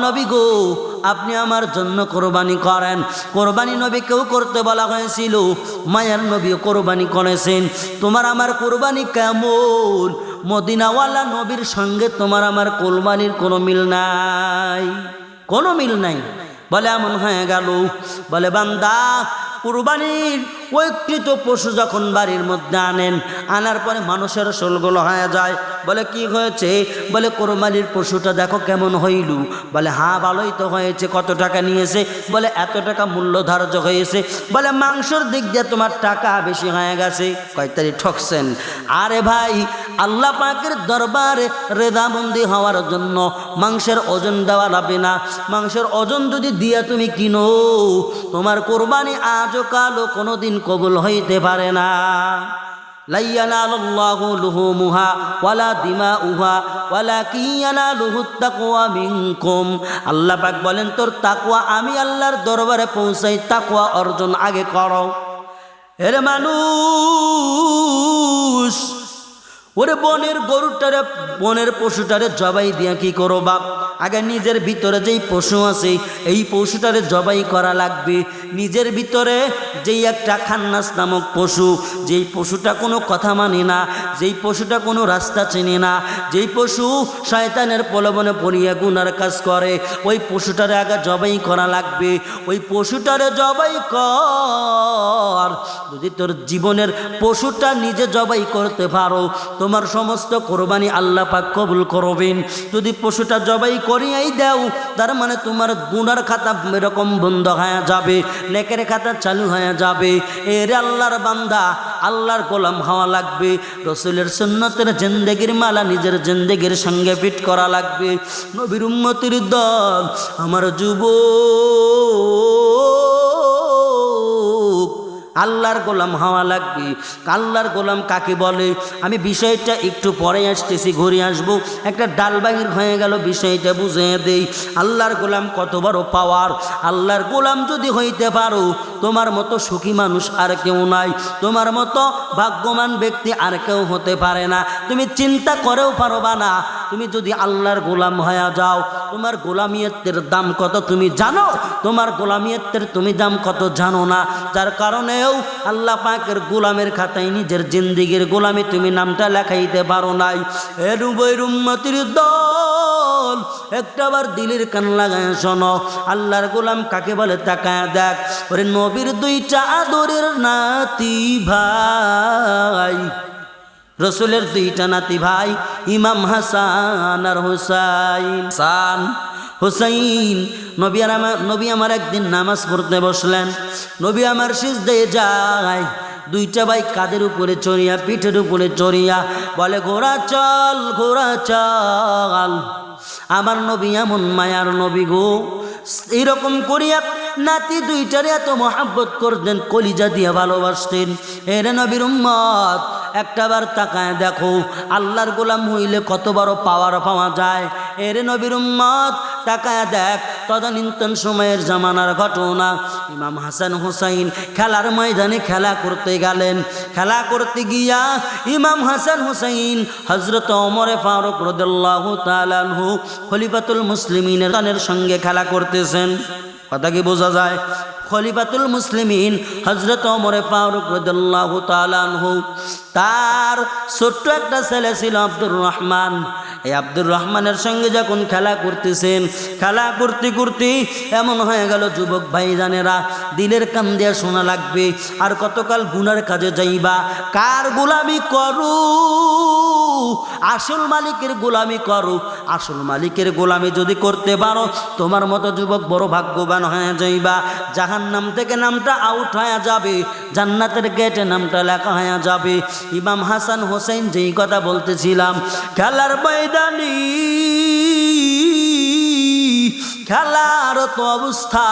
নবী গো, আপনি আমার জন্য কোরবানি করেন। কোরবানি নবী কেউ করতে বলা হয়েছিল, মায়ার নবীও কোরবানি করেছেন। তোমার আমার কোরবানি কেমন? মদিনাওয়ালা নবীর সঙ্গে তোমার আমার কোরবানির কোনো মিল নাই। কোনো মিল নাই। বলে এমন হয়ে গেল। বলে বান্দা, কুরবানির ঐকৃত পশু যখন বাড়ির মধ্যে আনেন, আনার পরে মানুষের শোলগুলো হয়ে যায়। বলে, কি হয়েছে? বলে, কোরবানির পশুটা দেখো কেমন হইল। বলে হ্যাঁ ভালোই তো হয়েছে, কত টাকা নিয়েছে? বলে, এত টাকা মূল্য ধার্য হয়েছে। বলে, মাংসর দিক দিয়ে তোমার টাকা বেশি হয়ে গেছে। কয়তারি ঠকছেন। আরে ভাই, আল্লাহ পাকের দরবারে রেদাবন্দি হওয়ার জন্য মাংসের ওজন দেওয়া লাগবে না। মাংসের ওজন যদি দিয়া তুমি কিনো, তোমার কোরবানি আজও কালো কোনোদিন কবুল হইতে পারে না। আল্লাহ পাক বলেন, তোর তাকওয়া আমি আল্লাহর দরবারে পৌঁছাই তাকওয়া অর্জন আগে করো। এর মানুষ ওরে বনের গরুটারে বনের পশুটারে জবাই দিয়া কি করো বাপ? আগে নিজের ভিতরে যেই পশু আছে, এই পশুটারে জবাই করা লাগবে। নিজের ভিতরে যেই একটা খান্নাস নামক পশু, যেই পশুটা কোনো কথা মানে না, যেই পশুটা কোনো রাস্তা চেনে না, যেই পশু শয়তানের প্রলোভনে পড়িয়া গুনার কাজ করে, ওই পশুটারে আগে জবাই করা লাগবে। ওই পশুটারে জবাই কর। যদি তোর জীবনের পশুটা নিজে জবাই করতে পারো, তোমার সমস্ত কোরবানি আল্লাহ পাক কবুল করবেন। যদি পশুটা জবাই করিয়াই দাও। তার মানে তোমার গুণার খাতা এরকম বন্ধ হয়ে যাবে, নেকের খাতা চালু হয়ে যাবে। এর আল্লাহর বান্দা, আল্লাহর গোলাম হওয়া লাগবে। রসুলের সুন্নতের জেন্দেগির মালা নিজের জেন্দেগির সঙ্গে ফিট করা লাগবে। নবীর উম্মতির দল, আমার যুব আল্লাহর গোলাম হওয়া লাগবে। আল্লাহর গোলাম কাকে বলে? আমি বিষয়টা একটু পরে আসতেছি, ঘুরে আসব। একটা ডালবাগির হয়ে গেল, বিষয়টা বুঝে দেই। আল্লাহর গোলাম কত বড় পাওয়ার আল্লাহর গোলাম যদি হইতে পারো তোমার মতো সুখী মানুষ আর কেউ নাই। তোমার মতো ভাগ্যবান ব্যক্তি আর কেউ হতে পারে না। তুমি চিন্তা করেও পারবা না। তুমি যদি আল্লাহর গোলাম হয়ে যাও, তোমার গোলামিয়তের দাম কত তুমি জানো? তোমার গোলামিয়তের তুমি দাম কত জানো না? যার কারণেও আল্লাহ পাকের গোলামের খাতায় নিজের জিন্দিগির গোলামি তুমি নামটা লেখাইতে পারো নাই। এরুবই রুম্মতির দল, একটাবার দিলের কান লাগায় শোনো। আল্লাহর গোলাম কাকে বলে তাকায় দেখ। ওরে নবীর দুইটা আদরের নাতি ভাই, রসুলের দুইটা নাতি ভাই, ইমাম হাসান আর হুসাইন। সান হুসাইন, নবী আর আমার নবী আমার একদিন নামাজ পড়তে বসলেন। নবী আমার সিজ দিয়ে যায়, দুইটা ভাই কাদের উপরে চড়িয়া, পিঠের উপরে চড়িয়া বলে, ঘোড়া চল ঘোড়া চল। আমার নবী এমন মায়ার নবী গো। এরকম করিয়া নাতি দুইটারে এত মহাব্বত করতেন, কলিজা দিয়ে ভালোবাসতেন। এরে নবীর উম্মত একটাবার তাকায় দেখো, আল্লাহর গোলাম হইলে কত বড় পাওয়ার পাওয়া যায়। এরে নবীর উম্মত, তাকায় দেখ, তদানীন্তন সময়ের জামানার ঘটনা। ইমাম হাসান হুসাইন খেলার ময়দানে খেলা করতে গেলেন। খেলা করতে গিয়া ইমাম হাসান হুসাইন হজরত অমরে ফারুক রদুল্লাহ তালানহু খলিফাতুল মুসলিমিনের গানের সঙ্গে খেলা করতেছেন। কথা কি বোঝা যায়? খলিফাতুল মুসলিমিন হজরত অমরে ফারুক রদুল্লাহ তালানহু তার ছোট্ট একটা ছেলে ছিল আব্দুর রহমান। এই আব্দুর রহমানের সঙ্গে যখন খেলা করতেছেন, খেলা করতে করতে এমন হয়ে গেল, যুবক ভাই জানেরা দিলের কান দিয়ে শোনা লাগবে, আর কতকাল গুনার কাজে যাইবা, কার গোলামি করু? আসল মালিকের গোলামি করো। আসল মালিকের গোলামি যদি করতে পারো, তোমার মতো যুবক বড় ভাগ্যবান হয়ে যাইবা। জাহান নাম থেকে নামটা আউট হয়ে যাবে। জান্নাতের গেটে নামটা লেখা হয়ে যাবে। ইমাম হাসান হোসেন যেই কথা বলতেছিলাম, খেলার ময়দানি খেলার তো অবস্থা।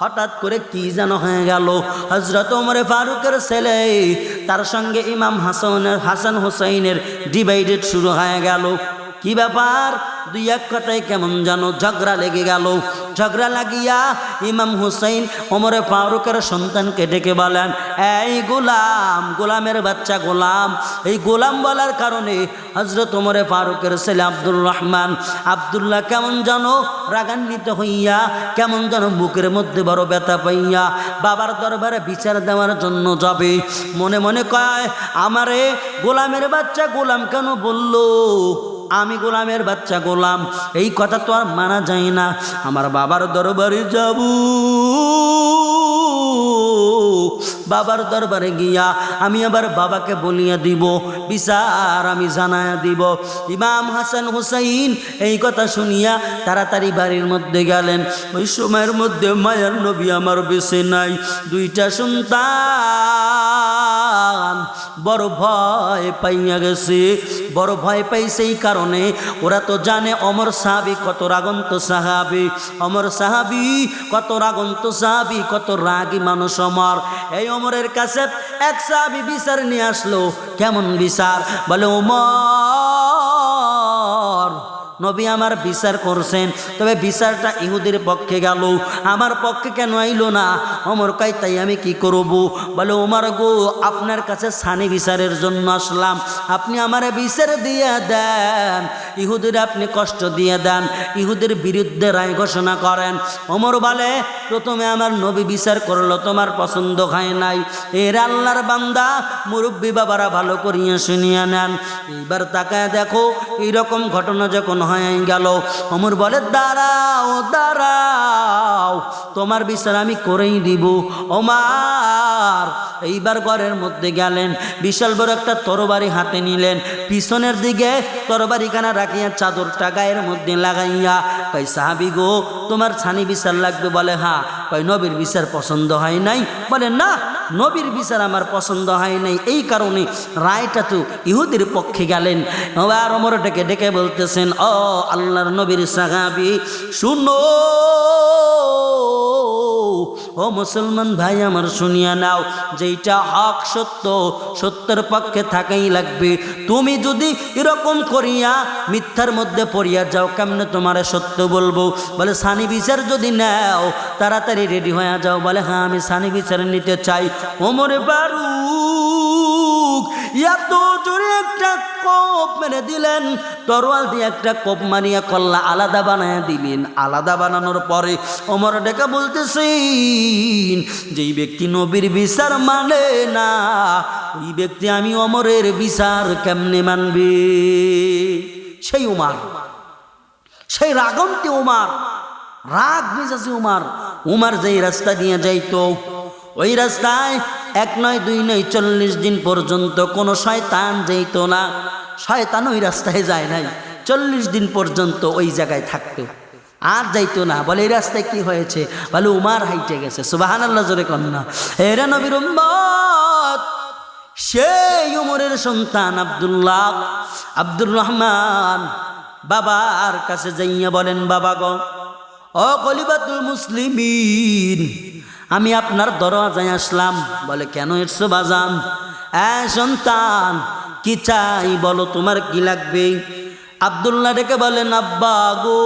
হঠাৎ করে কি যেন হয়ে গেল। হজরত ওমরে ফারুকের ছেলে, তার সঙ্গে ইমাম হাসানের হাসান হোসাইনের ডিভাইডেড শুরু হয়ে গেল। কি ব্যাপার? দুই এক কথায় কেমন জানো? ঝগড়া লেগে গেল। ঝগড়া লাগিয়া ইমাম হুসাইন ওমরে ফারুকের সন্তানকে ডেকে বলেন, এই গোলাম, গোলামের বাচ্চা গোলাম। এই গোলাম বলার কারণে হজরত ওমরে ফারুকের ছেলে আব্দুর রহমান, আবদুল্লাহ, কেমন জানো? রাগান্বিত হইয়া, কেমন যেন বুকের মধ্যে বড় ব্যথা পাইয়া, বাবার দরবারে বিচার দেওয়ার জন্য যাবে। মনে মনে কয়, আমারে গোলামের বাচ্চা গোলাম কেন বলল? আমি গোলামের বাচ্চা গোলাম। এই কথা তো আর মানা যায় না। আমার বাবার দরবারে যাব। বাবার দরবারে গিয়া আমি আবার বাবাকে বলিয়া দিব, বিচার আমি জানায়া দিব। ইমাম হাসান হুসাইন এই কথা শুনিয়া তাড়াতাড়ি বাড়ির মধ্যে গেলেন। ওই সময়ের মধ্যে মায়ার নবী আমার বেশি নাই। দুইটা সন্তান। বড় ভয় পাইয়া গেছে। বড় ভয় পাই সেই কারণে ওরা তো জানে অমর সাহাবি কত রাগন্ত সাহাবি। অমর সাহাবি কত রাগন্ত সাহাবি, কত রাগি মানুষ অমর। এই অমরের কাছে এক সাহাবি বিচার নিয়ে আসলো। কেমন বিচার? বলে, ওমর নবী আমার বিচার করছেন। তবে বিচারটা ইহুদের পক্ষে গেল। আমার পক্ষে কেন আইলো না? অমর কাই তাই আমি কি করব? বলে, ওমার গো, আপনার কাছে সানি বিচারের জন্য আসলাম। আপনি আমার বিচার দিয়ে দেন। ইহুদের আপনি কষ্ট দিয়ে দেন। ইহুদের বিরুদ্ধে রায় ঘোষণা করেন। অমর বলে, প্রথমে আমার নবী বিচার করল, তোমার পছন্দ হয় নাই। এর আল্লাহর বান্দা মুরব্বী বাবারা ভালো করিয়া শুনিয়া নেন। এইবার তাকায় দেখো, এইরকম ঘটনা যখন হয়ে গেল। অমর বলে, দাঁড়াও দাঁড়াও, তোমার বিচার আমি করেই দিব। ওমার এইবার ঘরের মধ্যে গেলেন, বিশাল বড় একটা তরবারি হাতে নিলেন। পিছনের দিকে তরবারিখানা রাখিয়া চাদরটা গায়ের মধ্যে লাগাইয়া কই সাহাবি গো, তোমার ছানি বিচার লাগবে? বলে হা কই নবীর বিচার পছন্দ হয় নাই? বলে, না। নবীর বিচার আমার পছন্দ হয় নাই। এই কারণে রায়টা তো ইহুদির পক্ষে গেলেন। আর অমরটাকে ডেকে ডেকে বলতেছেন, ও আল্লাহর নবীর সাহাবি, শুনো। ও মুসলমান ভাই, আমার শুনিয়া নাও, যেইটা হক সত্য, সত্যের পক্ষে থাকাই লাগবে। তুমি যদি এরকম করিয়া মিথ্যার মধ্যে পড়িয়া যাও, কেমনে তোমার সত্য বলব? বলে, সানি বিচার যদি নাও, তাড়াতাড়ি রেডি হয়ে যাও। বলে হ্যাঁ আমি সানি বিচার নিতে চাই। ওমরে বারু এত জোরে একটা কোপ মেরে দিলেন। তরোয়াল দিয়ে একটা কোপ মারিয়া কল্লা আলাদা বানায় দিলেন। আলাদা বানানোর পরে অমর ডেকা বলতেছেন, যেই ব্যক্তি নবীর বিচার মানে না, ওই ব্যক্তি আমি অমরের বিচার কেমনে মানবে? সেই উমার সেই রাগন্তি উমার রাগ মেজাজি উমার উমার যেই রাস্তা দিয়ে যাইতো ওই রাস্তায় এক নয়, দুই নয়, চল্লিশ দিন পর্যন্ত কোনো শয়তান যেত না। শয়তান ওই রাস্তায় যায় নাই। চল্লিশ দিন পর্যন্ত ওই জায়গায় থাকতো। আর যাইতো না। বলে, এই রাস্তায় কি হয়েছে? বলে, উমার হাইটে গেছে। সুবাহান আল্লাহ জোরে কন্যা এরা নবীর সেই উমরের সন্তান আব্দুল্লাহ, আব্দুর রহমান। বাবার কাছে যাইয়া বলেন, বাবা গ, ও কলিবাতুল মুসলিমিন আমি আপনার দরওয়াজায় আসলাম। বলে, কেন এসছো বাজান? এ সন্তান, কি চাই বলো, তোমার কি লাগবে? আবদুল্লাহ ডেকে বলেন, আব্বা গো,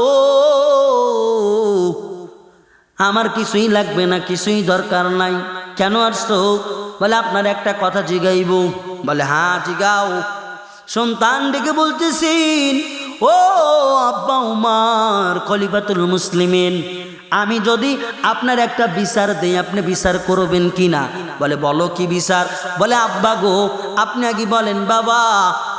আমার কিছুই লাগবে না, কিছুই দরকার নাই। কেন আসছো? বলে, আপনার একটা কথা জিগাইব। বলে হ্যাঁ জিগাও। সন্তান ডেকে বলতেছেন, ও আব্বা উমার, খলিফাতুল মুসলিমিন আমি যদি আপনার একটা বিচার দেই, আপনি বিচার করবেন কি না বলে, বলো কি বিচার? বলে, আব্বা গো, আপনি আগে বলেন, বাবা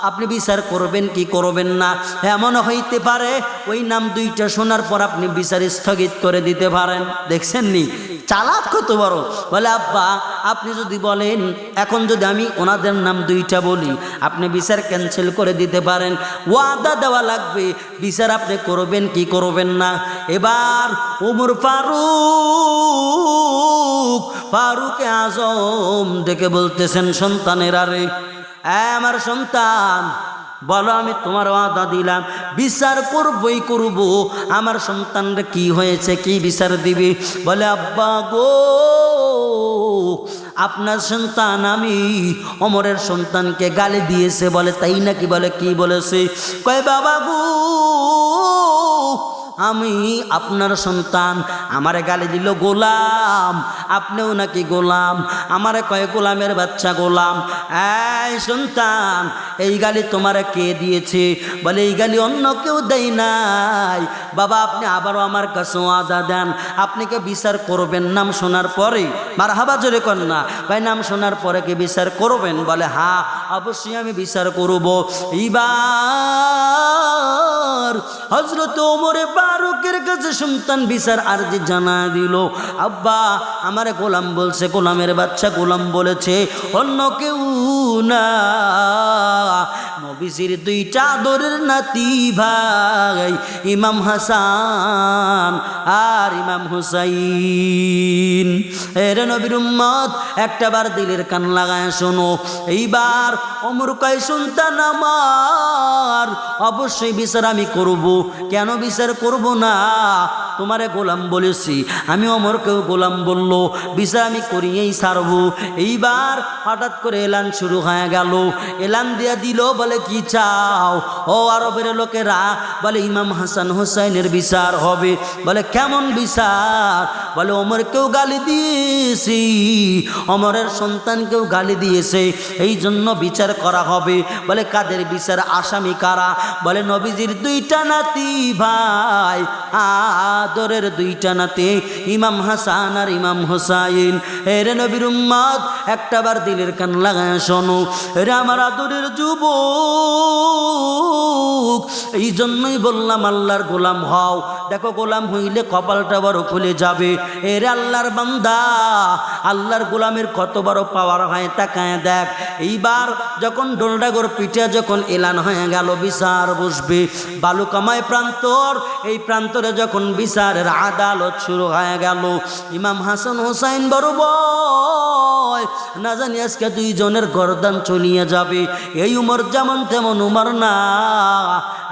আপনি বিচার করবেন কি করবেন না? এমন হইতে পারে ওই নাম দুইটা শোনার পর আপনি বিচার স্থগিত করে দিতে পারেন। দেখছেন নি? চালাক কত বড়। বলে, আব্বা, আপনি যদি বলেন, এখন যদি আমি ওনাদের নাম দুইটা বলি, আপনি বিচার ক্যান্সেল করে দিতে পারেন। ওয়াদা দেওয়া লাগবে, বিচার আপনি করবেন কি করবেন না? এবার উমর ফারুক ফারুক আজম ডেকে বলতেছেন, সন্তানের আরে আমার সন্তান, বলো আমি তোমার ওয়াদা দিলাম, বিচার করবই করব। আমার সন্তানরা কি হয়েছে, কি বিচার দিবে? বলে, আব্বা গো, আপনার সন্তান আমি অমরের সন্তানকে গালি দিয়েছে বলে, তাই নাকি বলে, কি বলেছে? কয়, বাবা গো আমি আপনার সন্তান। আমারে গালি দিল, গোলাম, আপনিও নাকি গোলাম? আমারে কয় গোলামের বাচ্চা গোলাম? এই সন্তান, এই গালি তোমারে কে দিয়েছে? বলে, এই গালি অন্য কেউ দেয় নাই। বাবা, আপনি আবারও আমার কাছে আদা দেন। আপনি কে বিচার করবেন? নাম শোনার পরে মার হাবা জোরে না ভাই, নাম শোনার পরে কি বিচার করবেন? বলে হ্যাঁ অবশ্যই আমি বিচার করব। এইবার হজরত ওমরে বারুকের কাছে সন্তান বিচার আরজি জানা দিল, আব্বা, আমার গোলাম বলছে, গোলামের বাচ্চা গোলাম বলেছে, অন্য কেউ না। নবীজির দুইটা আদরের নাতি ভাই, ইমাম হাসান আর ইমাম হুসাইন। এর নবীর উম্মত একটা বার দিলের কান লাগায় শোনো, এইবার অমর কয় সন্তান আমার, অবশ্যই বিচার আমি করব? কেন বিচার করব না? তোমারে গোলাম বলেছি, আমি অমরকেও গোলাম বলল, বিচার আমি করিয়েই সারব এইবার হঠাৎ করে এলান শুরু হয়ে গেল। এলান দিয়া দিল, বলে, কি চাও? ও আরবের লোকেরা, বলে, ইমাম হাসান হোসাইনের বিচার হবে। বলে, কেমন বিচার? বলে, অমরকেও গালি দিয়েছি, অমরের সন্তানকেও গালি দিয়েছে এই জন্য বিচার করা হবে। বলে, কাদের বিচার? আসামি কারা? বলে, নবীজির দুইটা নাতি ভাই, আদরের দুইটা নাতি, ইমাম হাসান আর ইমাম হোসাইন। এরে নবীর উম্মাদ একটা বার দিলের কান লাগায় শোনো। এরে আমার আদরের যুবক এই জন্যই বললাম আল্লাহর গোলাম হও। দেখো গোলাম হইলে কপালটা বড় খুলে যাবে। এরে আল্লাহর বান্দা, আল্লাহর গোলামের কত বড় পাওয়ার হয় তাকায় দেখ। এইবার যখন ডোলডাগর পিঠে যখন এলান হয়ে গেল, বিচার বসবে। বালুকামায় প্রান্তর, এই প্রান্তরে যখন বিচারের আদালত শুরু হয়ে গেল, ইমাম হাসান হোসাইন বড় বয় না জানি আজকে দুইজনের গরদান চলিয়ে যাবে, এই উমর যেমন তেমন উমর না,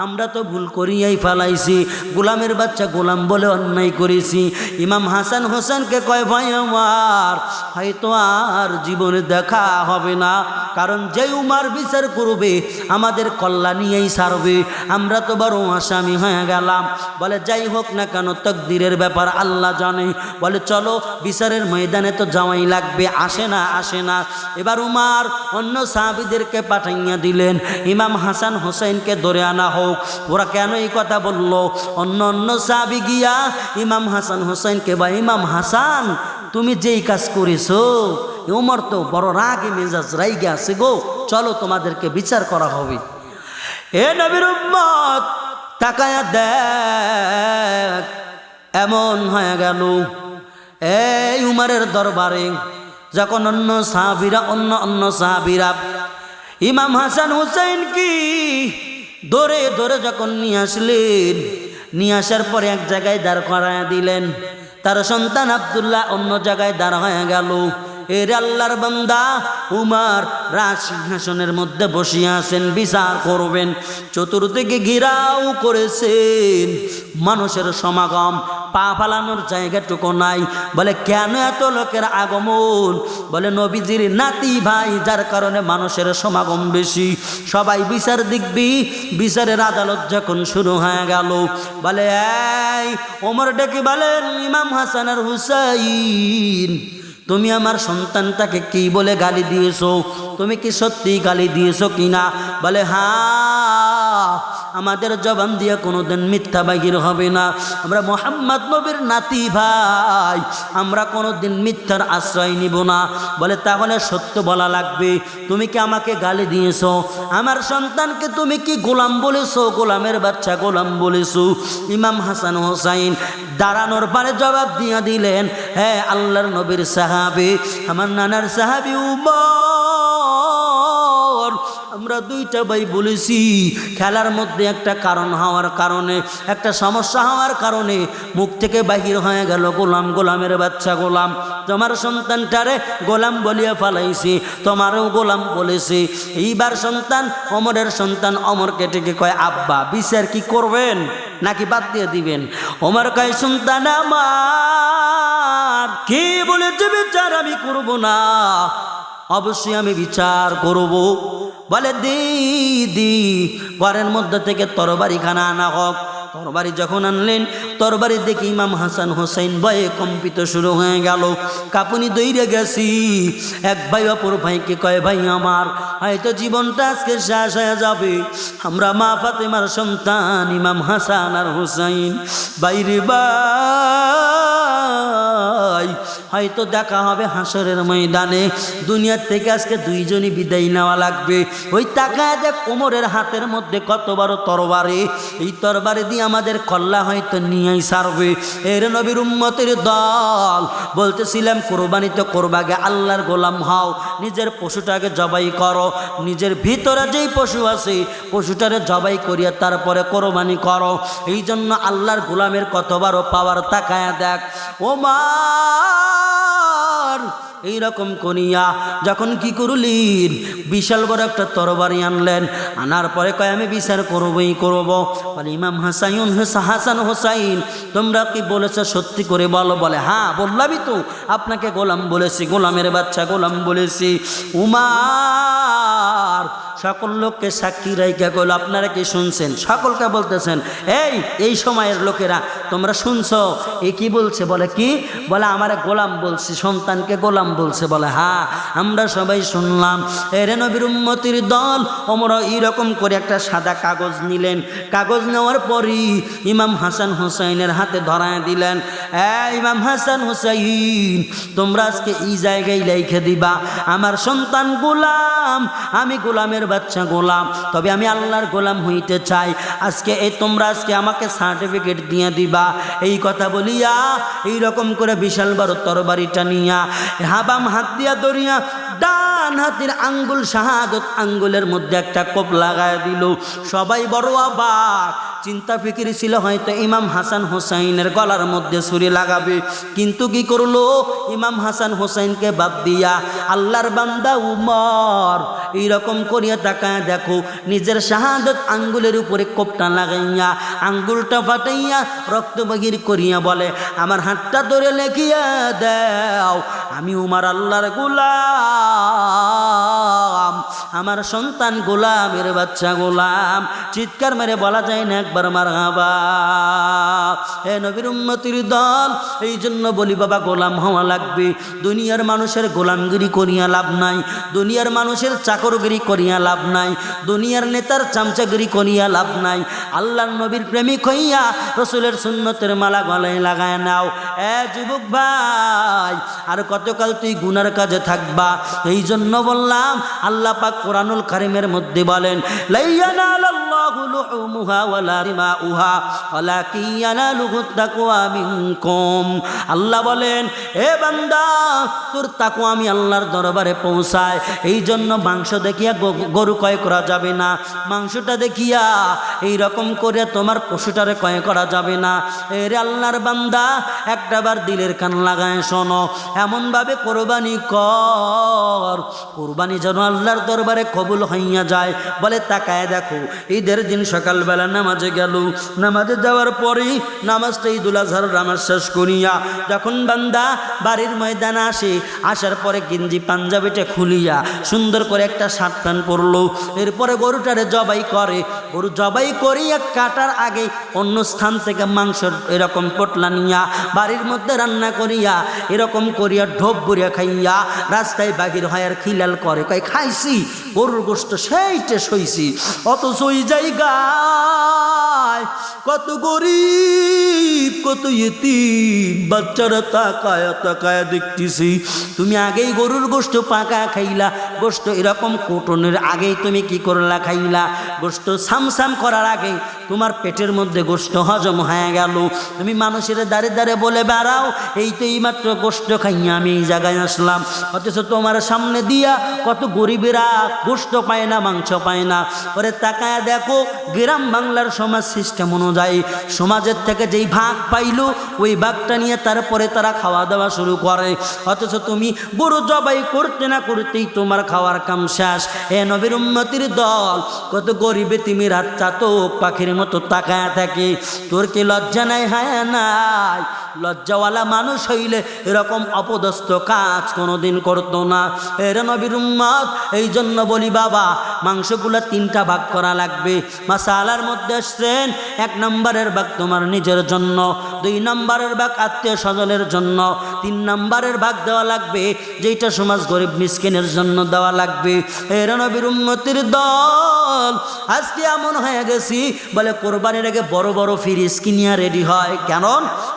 আমরা তো ভুল করিয়াই ফেলাইছি, গোলামের বাচ্চা গোলাম বলে অন্যায় করেছি, ইমাম হাসান হোসেনকে কয়, ভাই আমার হয়তো আর জীবনে দেখা হবে না, কারণ যে উমার বিচার করবে, আমাদের কল্যাণ নিয়েই সারবে, আমরা তো বড় আসামি হয়ে গেলাম। বলে, যাই হোক না কেন, তকদিরের ব্যাপার আল্লাহ জানে। বলে, চলো, বিচারের ময়দানে তো যাওয়াই লাগবে। আসে না আসে না। এবার উমার অন্য সাহাবিদেরকে পাঠাইয়া দিলেন, ইমাম হাসান হোসেনকে ধরে আনা হোক। ওরা কেন এই কথা বলল? অন্য অন্য সাহাবি গিয়া, ইমাম হাসান হোসেনকে বা, ইমাম হাসান, তুমি যেই কাজ করেছ উমর তো বড় রাগে মেজাজ রাইগে আছে গো। চলো তোমাদেরকে বিচার করা হবে। এ নবীর উম্মত তাকায়া দেখ, এমন হয়ে গেল। এই উমারের দরবারে যখন অন্য সাহাবিরা, অন্য অন্য সাহাবিরা, ইমাম হাসান হুসাইন কি দৌড়ে দৌড়ে যখন নিয়ে আসলেন, নিয়ে আসার পরে এক জায়গায় দাঁড় করায় দিলেন। তার সন্তান আবদুল্লাহ অন্য জায়গায় দাঁড় হয়ে গেল। এর আল্লাহর বান্দা উমার রাজ সিংহাসনের মধ্যে বসিয়া আছেন, বিচার করবেন। চতুর্দিকে ঘিরাও করেছেন। মানুষের সমাগম, পা ফালানোর জায়গাটুকু নাই। বলে, কেন এত লোকের আগমন? বলে, নবীজির নাতি ভাই, যার কারণে মানুষের সমাগম বেশি। সবাই বিচার দেখবি। বিচারের আদালত যখন শুরু হয়ে গেল, বলে, এই, ওমর ডেকে বলেন, ইমাম হাসান আর হুসাইন তুমি আমার সন্তানটাকে কি বলে গালি দিয়েছ? তুমি কি সত্যি গালি দিয়েছ কিনা? বলে হ্যাঁ আমাদের জবান দিয়ে কোনোদিন মিথ্যা বাহির হবে না। আমরা মোহাম্মদ নবীর নাতি ভাই, আমরা কোনোদিন মিথ্যার আশ্রয় নিব না। বলে, তাহলে সত্য বলা লাগবে। তুমি কি আমাকে গালি দিয়েছ? আমার সন্তানকে তুমি কি গোলাম বলেছ? গোলামের বাচ্চা গোলাম বলেছ? ইমাম হাসান হোসাইন দাঁড়ানোর পরে জবাব দিয়ে দিলেন হ্যাঁ আল্লাহর নবীর সাহাবি, আমার নানার সাহাবি উমর আমরা দুইটা ভাই বলেছি, খেলার মধ্যে একটা কারণ হওয়ার কারণে, একটা সমস্যা হওয়ার কারণে মুখ থেকে বাহির হয়ে গেল গোলাম, গোলামের বাচ্চা গোলাম। তোমার সন্তানটারে গোলাম বলিয়া ফালাইছি, তোমারও গোলাম বলেছি। এইবার সন্তান, অমরের সন্তান, অমরকে ডেকে কয়, আব্বা, বিচার কি করবেন? নাকি বাদ দিয়ে দিবেন? অমর কয়, সন্তান আমার, কে বলেছে বিচার আমি করব না? অবশ্যই আমি বিচার করব। বলে, দিদি, ঘরের মধ্যে থেকে তরবারি খানা আনা হোক। তরবারি যখন আনলেন, তরবারি দেখে ইমাম হাসান হোসেন ভয়ে কম্পিত শুরু হয়ে গেল। কাপুনি দইরে গেছি। এক ভাই অপর ভাইকে কয়, ভাই আমার হয়তো জীবনটা আজকে শেষ হয়ে যাবে। আমরা মা ফাতেমার সন্তান, ইমাম হাসান আর হোসাইন। বাইরে ভাই হয়তো দেখা হবে হাসরের ময়দানে। দুনিয়ার থেকে আজকে দুইজনই বিদায় নেওয়া লাগবে। ওই তাকায় যে কোমরের হাতের মধ্যে কত তরবারে। এই তরবারে দিয়ে আমাদের কল্লা হয়তো নিয়েই সারবে। এর নবীর উম্মতের দল। বলতেছিলাম, কোরবানি তো করবাগে আল্লাহর গোলাম হও, নিজের পশুটাকে জবাই করো। নিজের ভিতরে যেই পশু আছে, পশুটারে জবাই করিয়া তারপরে কোরবানি করো। এই জন্য আল্লাহর গোলামের কতবারও পাওয়ার তাকায়া দেখ। ও মা এইরকম করিয়া যখন কি করলিন? বিশাল বড় একটা তরবারি আনলেন। আনার পরে কয়, আমি বিচার করবই, করব। বলে, ইমাম হাসাইন হাসান হোসাইন, তোমরা কি বলেছ সত্যি করে বলো? বলে হ্যাঁ বললামই তো। আপনাকে গোলাম বলেছি, গোলামের বাচ্চা গোলাম বলেছি। উমার, সকল লোককে সাক্ষী রাইকা গেল। আপনারা কি শুনছেন? সকলকে বলতেছেন, এই এই সময়ের লোকেরা, তোমরা শুনছো? এ কি বলছে? বলে, কি? বলে, আমার গোলাম বলছি সন্তানকে গোলাম বলছে, বলে, হা, আমরা সবাই শুনলাম, এরে নবীর উম্মতির দল ওমরা এইরকম করে একটা সাদা কাগজ নিলেন। কাগজ নেওয়ার পরই ইমাম হাসান হুসাইনের হাতে ধরায় দিলেন ইমাম হাসান হুসাইন, তোমরা আজকে এই জায়গায় লেখে দিবা। আমার সন্তান গোলাম, আমি গোলামের বাচ্চা গোলাম, তবে আমি আল্লাহর গোলাম হইতে চাই। আজকে এই তোমরা আজকে আমাকে সার্টিফিকেট দিয়ে দিবা। এই কথা বলিয়া এই রকম করে বিশাল বড় তরবারিটা নিয়া হাবাম হাত দিয়া দরিয়া ডান হাতের আঙ্গুল, শাহাদত আঙ্গুলের মধ্যে একটা কোপ লাগায় দিল। সবাই বড় আবার চিন্তা ফিকির ছিল হয়তো ইমাম হাসান হোসাইনের গলার মধ্যে ছুরি লাগাবে। কিন্তু কি করল? ইমাম হাসান হোসাইনকে বাদ দিয়া আল্লাহর বান্দা উমর এইরকম করিয়া তাকায় দেখো, নিজের শাহাদত আঙ্গুলের উপরে কোপটা লাগাইয়া, আঙ্গুলটা ফাটাইয়া রক্ত বাগির করিয়া বলে, আমার হাতটা ধরে লেখিয়া দাও, আমি উমার আল্লাহর গোলাম। আমার সন্তান গোলামের বাচ্চা গোলাম। চিৎকার মেরে বলা যায় না, একবার মার হে নবীর উন্নতির দল, এই জন্য বলি, বাবা, গোলাম হওয়া লাগবে। দুনিয়ার মানুষের গোলামগিরি করিয়া লাভ নাই, দুনিয়ার মানুষের চাকরগিরি করিয়া লাভ নাই, দুনিয়ার নেতার চামচাগিরি করিয়া লাভ নাই। আল্লাহর নবীর প্রেমিক হইয়া রসুলের সুন্নতের মালা গলায় লাগায় নাও। যুবক ভাই, আর কতকাল তুই গুনার কাজে থাকবা? এই জন্য বললাম, আল্লাহ পাক কোরআনুল কারিমের মধ্যে বলেন আল্লাহ বলেন, এ বান্দা, তোর তাকওয়া আমি আল্লাহর দরবারে পৌঁছায় এই জন্য মাংস দেখিয়া গরু কয় করা যাবে না। মাংসটা দেখিয়া এই রকম করে তোমার পশুটারে কয় করা যাবে না। এরে আল্লাহর বান্দা একটাবার দিলের কান লাগায়, শোনো, এমনভাবে কোরবানি কর। কোরবানি যেন আল্লাহর দরবারে কবুল হইয়া যায়। বলে, তাকায় দেখো, ঈদের দিন সকালবেলা নামাজে গেল। নামাজে যাওয়ার পরেই নামাজটা ঈদুল আজহার নামাজ শেষ করিয়া, যখন বান্দা বাড়ির ময়দানে আসে, আসার পরে গেঞ্জি, পাঞ্জাবিটা খুলিয়া সুন্দর করে একটা শার্ট প্যান্ট পরলো। এরপরে গরুটারে জবাই করে। গরু জবাই করিয়া কাটার আগে অন্য স্থান থেকে মাংস এরকম পটলা নিয়া বাড়ির মধ্যে রান্না করিয়া, এরকম করিয়া ঢোপ বুড়িয়া খাইয়া রাস্তায় বাগির হয় আর খিলাল করে। কয়, খাইছি, গরুর গোষ্ঠ সেইটে সইছি অত সই জায়গায় কত গরিব, কত ইতিম, বাচ্চারা তাকায় তাকায় দেখতেছি। তুমি আগেই গরুর গোষ্ঠ পাকা খাইলা গোষ্ঠ এরকম কোটনের আগেই তুমি কি করলা খাইলা? গোষ্ঠ সামসাম করার আগেই তোমার পেটের মধ্যে গোষ্ঠ হজম হয়ে গেল। তুমি মানুষের দাঁড়ে দাঁড়ে বলে, বেড়াও, এই তো এইমাত্র গোষ্ঠ খাইয়া আমি এই জায়গায় আসলাম। অথচ তোমার সামনে দিয়া কত গরিবেরা গোষ্ঠ পায় না, মাংস পায় না। পরে তাকায় দেখো, গ্রাম বাংলার সমাজ সিস্টেম অনুযায়ী সমাজের থেকে যেই ভাগ পাইলো, ওই ভাগটা নিয়ে তারপরে তারা খাওয়া দাওয়া শুরু করে। অথচ তুমি গরু জবাই করতে না করতেই তোমার খাওয়ার কাম শেষ। এ নবীর উন্নতির দল, কত গরিবে তুমি রাত চাতক, পাখির মতো তাকায় থাকি। তোর কি লজ্জা নাই? হায়া নাই। লজ্জাওয়ালা মানুষ হইলে এরকম অপদস্থ কাজ কোনোদিন করতো না। এর নবীর উম্মত, এই জন্য বলি বাবা, মাংসগুলো তিনটা ভাগ করা লাগবে। মাসালার মধ্যে আসছেন, এক নম্বরের ভাগ তোমার নিজের জন্য, দুই নম্বরের ভাগ আত্মীয় স্বজনের জন্য, তিন নম্বরের ভাগ দেওয়া লাগবে যেটা সমাজ গরিব মিসকিনের জন্য দেওয়া লাগবে। এর নবীর উম্মতির দল, আজকে এমন হয়ে গেছি, বলে কোরবানির আগে বড় বড় ফ্রিজ কিনিয়া রেডি হয়। কেন?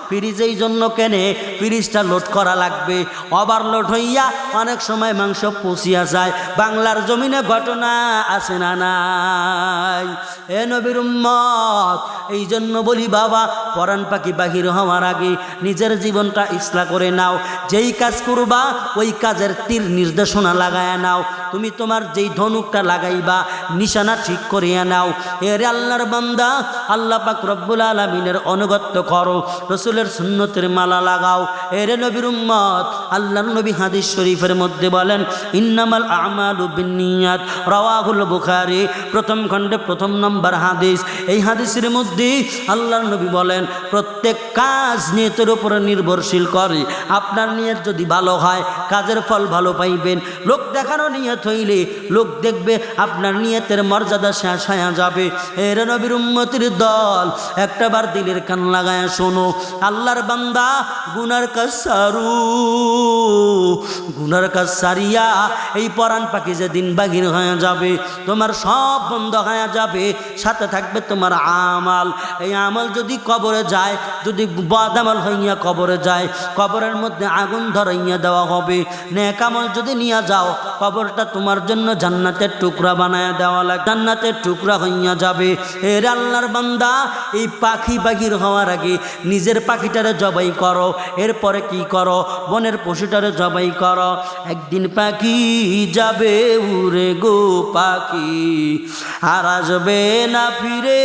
ফ্রিজ এই জন্য কেনে ফ্রিজটা লোড করা লাগবে। ওভারলোড হইয়া অনেক সময় মাংস পচিয়া যায়। বাংলার জমিনে ঘটনা আছে না নাই। এ নবীর উম্মত, এই জন্য বলি বাবা পরাণ পাখি বাহির হওয়ার আগে নিজের জীবনটা ইসলা করে নাও। যেই কাজ করবা, ওই কাজের তীর নির্দেশনা লাগায় নাও। তুমি তোমার যেই ধনুকটা লাগাইবা, নিশানা ঠিক করিয়া নাও। এর আল্লাহর বান্দা, আল্লাহ পাক রব্বুল আলমিনের অনুগত্য করো। রসুলের সুন্নতের মালা লাগাও। এর নবীর উম্মত, আল্লাহর নবী হাদিস শরীফের মধ্যে বলেন, ইন্নামাল আমাল বিনিয়াত রাওয়াহুল বুখারী, প্রথম খণ্ডে প্রথম নম্বর হাদিস। এই হাদিসের মধ্যে আল্লাহর নবী বলেন, প্রত্যেক কাজ নিয়তের উপরে নির্ভরশীল করে। আপনার নিয়ত যদি ভালো হয়, কাজের ফল ভালো পাইবেন। লোক দেখানো নিয়ত হইলে লোক দেখবে আপনার নিয়তের মর্যাদা শেষ হয়ে যাবে। এর নবীর উম্মতির দল একটা বার দিলের কান লাগায় শোনো। আল্লাহর বান্দা, গুনার কাসারু গুনার কাজ সারিয়া এই পরাণ পাখি যেদিন বাহির হয়ে যাবে, তোমার সব বন্ধ হয়ে যাবে, সাথে থাকবে তোমার আমাল। এই আমল যদি কবরে যায়, যদি বদামল হইয়া কবরে যায়, কবরের মধ্যে আগুন ধরাইয়া দেওয়া হবে। নেকামল যদি নিয়ে যাও, কবরটা তোমার জন্য জান্নাতের টুকরা বানায় দেওয়া লাগে, জান্নাতের টুকরা হইয়া যাবে। এর আল্লাহর বান্দা, এই পাখি বাহির হওয়ার আগে নিজের পাখিটারে জবাই করো। এরপরে কি করো? বনের পশুটারে জবাই করো। একদিন পাখি যাবে উড়ে গো পাখি, আর আসবে না ফিরে।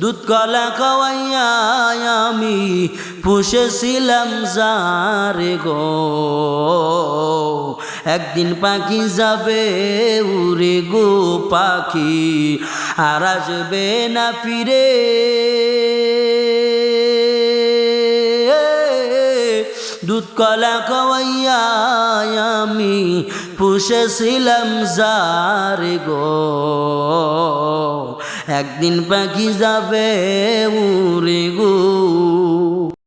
দুধ কলা খাওয়াইয়া আমি পুষেছিলাম যারে গো। একদিন পাখি যাবে উড়ে গো পাখি, আর আসবে না ফিরে। দুধ কলা খাওয়াইয়া আমি পুষেছিলাম যারে গো। একদিন পাখি যাবে উড়ে গো।